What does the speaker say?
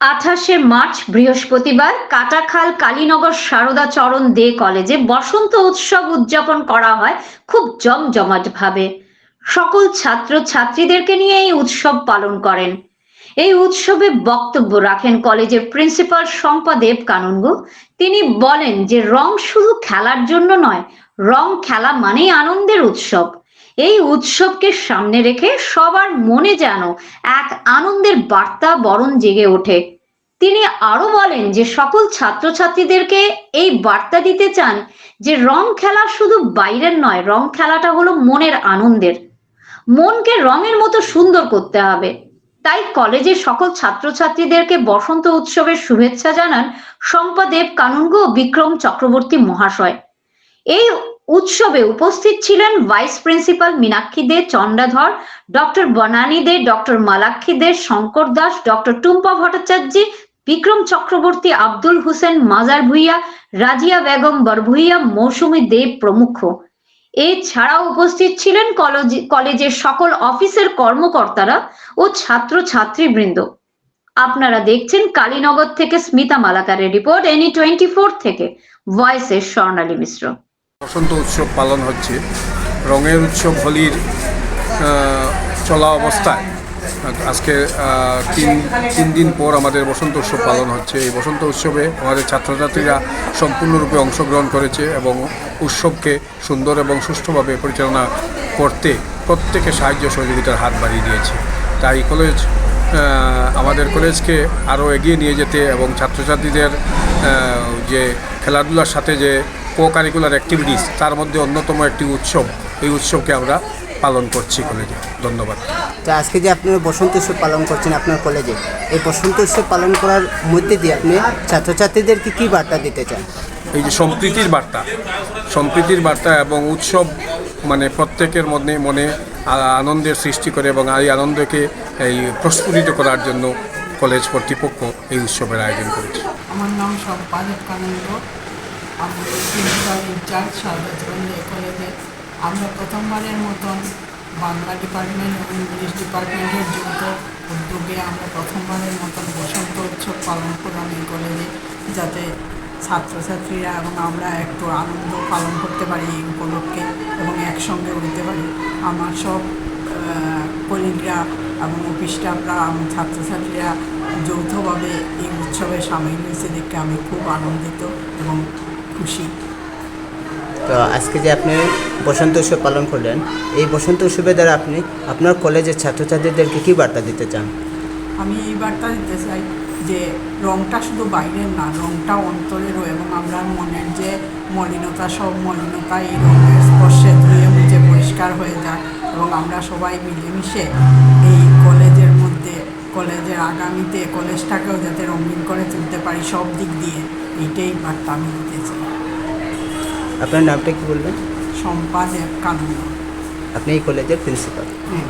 আঠাশে মার্চ, বৃহস্পতিবার, কাটাখাল, কালীনগর, সারদা চরণ দে কলেজে বসন্ত উৎসব উদযাপন করা হয় খুব জমজমাট ভাবে। সকল ছাত্র ছাত্রীদেরকে নিয়ে এই উৎসব পালন করেন। এই উৎসবে বক্তব্য রাখেন কলেজের প্রিন্সিপাল শম্পা দেব কানুনগো তিনি বলেন যে, রং শুধু খেলার জন্য নয়, রং খেলা মানেই আনন্দের উৎসব। এই উৎসবকে সামনে রেখে সবার মনে যেন এক আনন্দের বার্তা বরণ জেগে ওঠে। তিনি আরও বলেন যে সকল ছাত্রছাত্রীদেরকে এই বার্তা দিতে চান যে রং খেলা শুধু বাইরের নয়, রং খেলাটা হলো মনের আনন্দের। মনকে রঙের মতো সুন্দর করতে হবে। তাই কলেজের সকল ছাত্রছাত্রীদেরকে বসন্ত উৎসবের শুভেচ্ছা জানান শম্পাদেব কানুনগো ও বিক্রম চক্রবর্তী মহাশয়। এই উৎসবে উপস্থিত ছিলেন vice principal Meenakshi De Chandadhar doctor Banani De, doctor Malakshi De, Shankar Das, doctor Tumpa Bhattacharya, Bikram Chakraborty, Abdul Hossain Mazar Bhuiyan, Razia Begum Barbhuiya, মৌসুমী দেব প্রমুখ। এছাড়াও উপস্থিত ছিলেন কলেজ- কলেজের সকল অফিসের কর্মকর্তারা ও ছাত্র ছাত্রীবৃন্দ আপনারা দেখছেন কালীনগর থেকে স্মিতা মালাকারের রিপোর্ট এনি টোয়েন্টি ফোর থেকে, ভয়েসের স্বর্ণালী মিশ্র। বসন্ত উৎসব পালন হচ্ছে। রঙের উৎসব হোলির চলা অবস্থায়। আজকে তিন তিন দিন পর আমাদের বসন্ত উৎসব পালন হচ্ছে। এই বসন্ত উৎসবে আমাদের ছাত্রছাত্রীরা সম্পূর্ণরূপে অংশগ্রহণ করেছে এবং উৎসবকে সুন্দর এবং সুষ্ঠুভাবে পরিচালনা করতে প্রত্যেকে সাহায্য সহযোগিতার হাত বাড়িয়ে দিয়েছে। তাই কলেজ আমাদের কলেজকে আরও এগিয়ে নিয়ে যেতে এবং ছাত্রছাত্রীদের যে খেলাধুলার সাথে যে কো কারিকুলার অ্যাক্টিভিটিস তার মধ্যে অন্যতম একটি উৎসব। এই উৎসবকে আমরা পালন করছি কলেজে ধন্যবাদ। তো আজকে যে আপনি বসন্ত উৎসব পালন করছেন আপনার কলেজে এই বসন্ত উৎসব পালন করার মধ্যে দিয়ে আপনি ছাত্রছাত্রীদেরকে কী বার্তা দিতে চান? এই যে সম্প্রীতির বার্তা সম্প্রীতির বার্তা এবং উৎসব মানে প্রত্যেকের মধ্যে মনে আনন্দের সৃষ্টি করে এবং এই আনন্দকে এই প্রস্ফুটিত করার জন্য কলেজ কর্তৃপক্ষ এই উৎসবের আয়োজন করেছে। আমার নাম সম্পাদক কানন্দ। আমি প্রিন্সিপাল ইনচার্জ সারদাচরণ কলেজে আমরা প্রথমবারের মতন বাংলা ডিপার্টমেন্ট এবং ইংলিশ ডিপার্টমেন্টের যুক্ত উদ্যোগে আমরা প্রথমবারের মতন বসন্ত উৎসব পালন করলাম এই কলেজে যাতে ছাত্রছাত্রীরা এবং আমরা একটু আনন্দ পালন করতে পারি এই উপলক্ষে এবং একসঙ্গে উঠতে পারি। আমার সব কলিগরা এবং অফিস স্টাফরা এবং ছাত্রছাত্রীরা যৌথভাবে এই উৎসবে সামিল হয়েছে দেখে আমি খুব আনন্দিত এবং খুশি। তো আজকে যে আপনি বসন্ত উৎসব পালন করলেন এই বসন্ত উৎসবের দ্বারা আপনি আপনার কলেজের ছাত্রছাত্রীদেরকে কী বার্তা দিতে চান? আমি এই বার্তা দিতে চাই যে রংটা শুধু বাইরের না রংটা অন্তরেরও এবং আমরা মনের যে মলিনতা সব মলিনতা এই রঙের স্পর্শে ধুয়ে মুছে পরিষ্কার হয়ে যায় এবং আমরা সবাই মিলেমিশে এই কলেজের মধ্যে কলেজের আগামীতে কলেজটাকেও যাতে রঙিন করে তুলতে পারি সব দিক দিয়ে এইটাই বার্তা আমি দিতে চাই। আপনার নামটা কি বলবেন? সম্পাদের কানুন আপনি এই কলেজের প্রিন্সিপাল। হ্যাঁ